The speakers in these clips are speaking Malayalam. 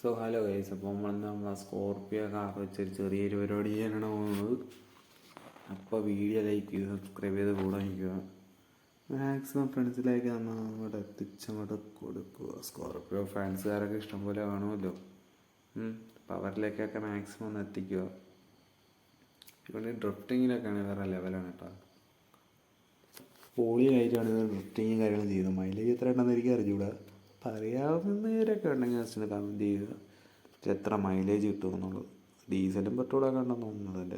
സോ ഹലോ ഗൈസ് അപ്പോൾ നമ്മളിന്ന് നമ്മൾ സ്കോർപ്പിയോ കാർ വെച്ചൊരു ചെറിയൊരു പരിപാടി ചെയ്യാനാണ് പോകുന്നത്. അപ്പോൾ വീഡിയോ ലൈക്ക് ചെയ്ത് സബ്സ്ക്രൈബ് ചെയ്ത് കൂടെ നിൽക്കുക മാക്സിമം ഫ്രണ്ട്സിലേക്ക് നമ്മൾ അങ്ങോട്ട് എത്തിച്ചങ്ങോട്ട് കൊടുക്കുക. സ്കോർപ്പിയോ ഫാൻസുകാരൊക്കെ ഇഷ്ടംപോലെ കാണുമല്ലോ പവറിലേക്കൊക്കെ മാക്സിമം ഒന്ന് എത്തിക്കുക. ഇവിടെ ഡ്രിഫ്റ്റിങ്ങിലൊക്കെയാണ് വേറെ ലെവലാണ് കേട്ടോ പോളിയായിട്ടാണ് ഇവർ ഡ്രിഫ്റ്റിങ്ങും കാര്യങ്ങളും ചെയ്തത്. മൈലേജ് എത്ര ഉണ്ടെന്ന് എനിക്ക് അറിഞ്ഞൂടാ പറയാവുന്നവരൊക്കെ ഉണ്ടെങ്കിൽ ജസ്റ്റ് കമന്റ് ചെയ്യുക. എത്ര മൈലേജ് കിട്ടുമെന്നുള്ളത് ഡീസലും പെട്രോളൊക്കെ ഉണ്ടെന്ന് തോന്നുന്നത് എന്റെ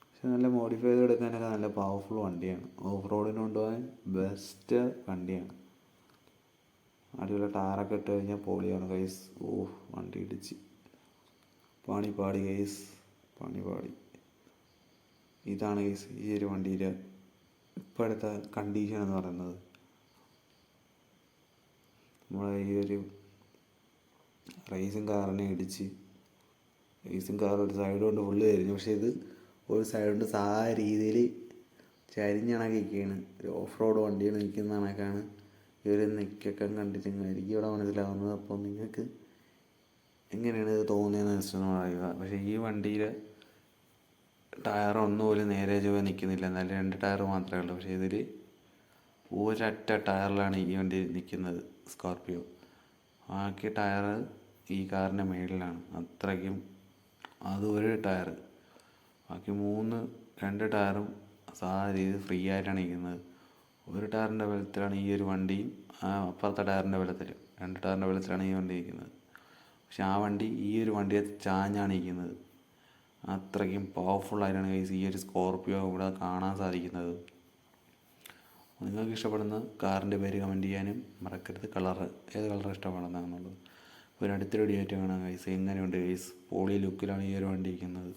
പക്ഷെ നല്ല മോഡിഫൈ ചെയ്ത് എടുക്കാനൊക്കെ നല്ല പവർഫുൾ വണ്ടിയാണ്. ഓഫ് റോഡിന് കൊണ്ടുപോകാൻ ബെസ്റ്റ് വണ്ടിയാണ്. അടിപൊളി ടാറൊക്കെ ഇട്ട് കഴിഞ്ഞാൽ പൊളിയാണ് കൈസ് ഓ വണ്ടി ഇടിച്ച്. പാണി പാടി കൈസ് പണി പാടി. ഇതാണ് കൈസ് ഈ ഒരു വണ്ടിയുടെ ഇപ്പോഴത്തെ കണ്ടീഷൻ എന്ന് പറയുന്നത്. നമ്മളെ ഈ ഒരു റേസിങ് കാറിനെ ഇടിച്ച് റേസിങ് കാർ ഒരു സൈഡ് കൊണ്ട് ഫുള്ള് കരിഞ്ഞു പക്ഷെ ഇത് ഒരു സൈഡ് കൊണ്ട് സാ രീതിയിൽ ചരിഞ്ഞണക്കിരിക്കുകയാണ് ഒരു ഓഫ് റോഡ് വണ്ടികൾ നിൽക്കുന്ന കണക്കാണ്. ഇവർ നിൽക്കൊക്കെ കണ്ടിട്ട് എനിക്ക് ഇവിടെ മനസ്സിലാവുന്നത്. അപ്പോൾ നിങ്ങൾക്ക് എങ്ങനെയാണ് ഇത് തോന്നിയതെന്ന് വെച്ചാൽ പറയുക. പക്ഷേ ഈ വണ്ടിയിൽ ടയർ ഒന്നും നേരെ ചൊവ്വ നിൽക്കുന്നില്ല. എന്നാലും രണ്ട് ടയർ മാത്രമേ ഉള്ളൂ. പക്ഷേ ഇതിൽ ഒരൊറ്റ ടയറിലാണ് ഈ വണ്ടി നിൽക്കുന്നത് സ്കോർപ്പിയോ ബാക്കി ടയർ ഈ കാറിന്റെ മേളിലാണ്. അത്രയ്ക്കും അത് ഒരു ടയർ ബാക്കി മൂന്ന് രണ്ട് ടയറും സാ രീതിയിൽ ഫ്രീ ആയിട്ടാണ് ഇരിക്കുന്നത് ഒരു ടയറിന്റെ ബലത്തിലാണ് ഈ ഒരു വണ്ടിയും അപ്പുറത്തെ ടയറിന്റെ വെള്ളത്തിൽ രണ്ട് ടയറിന്റെ ബലത്തിലാണ് ഈ വണ്ടി ഇരിക്കുന്നത് പക്ഷെ ആ വണ്ടി ഈ ഒരു വണ്ടിയെ ചാഞ്ഞാണ് ഇരിക്കുന്നത് അത്രയ്ക്കും ഗൈസ് ഈ ഒരു സ്കോർപ്പിയോ ഇവിടെ കാണാൻ സാധിക്കുന്നത്. നിങ്ങൾക്ക് ഇഷ്ടപ്പെടുന്ന കാറിന്റെ പേര് കമന്റ് ചെയ്യാനും മറക്കരുത്. കളറ് ഏത് കളർ ഇഷ്ടപ്പെടുന്നതാണെന്നുള്ളത്. ഒരു അടുത്തൊരു വീഡിയോ ആയിട്ട് കാണാം ഗൈസ് എങ്ങനെയുണ്ട് ഗൈസ് പോളി ലുക്കിലാണ് ഈ ഒരു വണ്ടി ഇരിക്കുന്നത്.